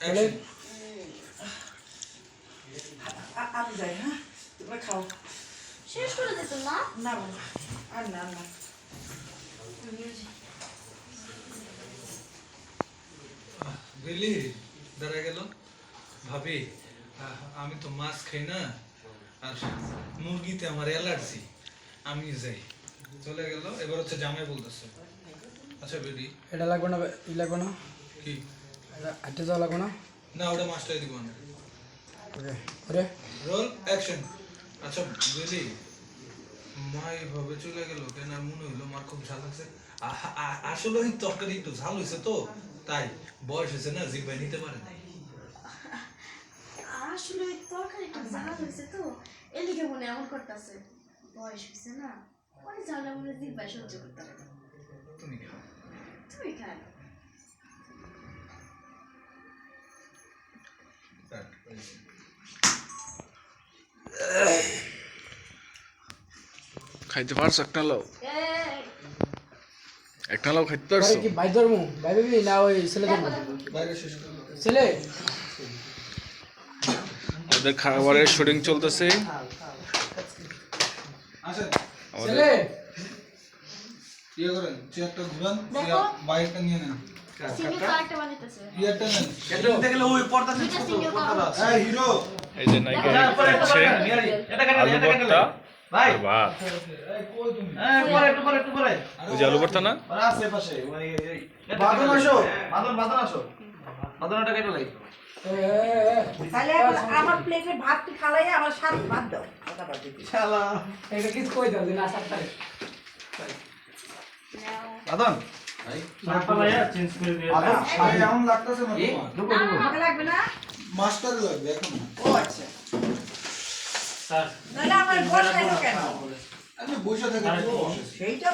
Action. আ- আমি যাই হ্যাঁ? তোমরা খাও। শেষ করে দিত না না বাবা, আর না আর না। বেলি দাঁড়া গেল। ভাবি আমি তো মাছ খাই না আর মুরগিতে আমার অ্যালার্জি। আমি যাই। চলে গেল এবার হচ্ছে জামাই বলতেছে। আচ্ছা বেডি। এটা লাগবে না লাগবে না? কি? হাঁটতে যাওয়া লাগবে না? না ওটা মাছটাই দিব না ওকে ওরে। রোল অ্যাকশন আচ্ছা বেলি মা এইভাবে চলে গেল কেন? আর মনে হইল মার খুব ঝাল লাগছে। আসলে ওই তরকারি একটু ঝাল হয়েছে তো তাই বয়স হয়েছে না জিব্বাই নিতে পারে না আসলে ওই হয়েছে তো এদিকে মনে এমন করতেছে। বয়স হয়েছে না মনে সহ্য করতে হবে তুমি খাও। খাইতে পারছ? একটা এই, একটা লাও খাইতে পারছ? কি ভাই ধর্ম? ভাই বিবি না ওই ছেলে ধর্ম? ছেলে? ওদের খাবারের শুটিং চলতেছে। ছেলে? ইয়ে করেন? চেয়ারটা ঘুরান বাইকটা নিয়ে নেন। এই যে নায়িকা খাচ্ছে আলু ভর্তা আলু ভর্তা না আমার প্লেটে ভাত খালাই আমার সাত ভাত দাও। কথা বাদ দিতে। এটা কিছু কই দাও না সাতটায়? এমন মাস্টার লাগবে এখন। ও আচ্ছা। নাহলে আমার বসাইলো কেন? আমি বসে থাকি সেইটা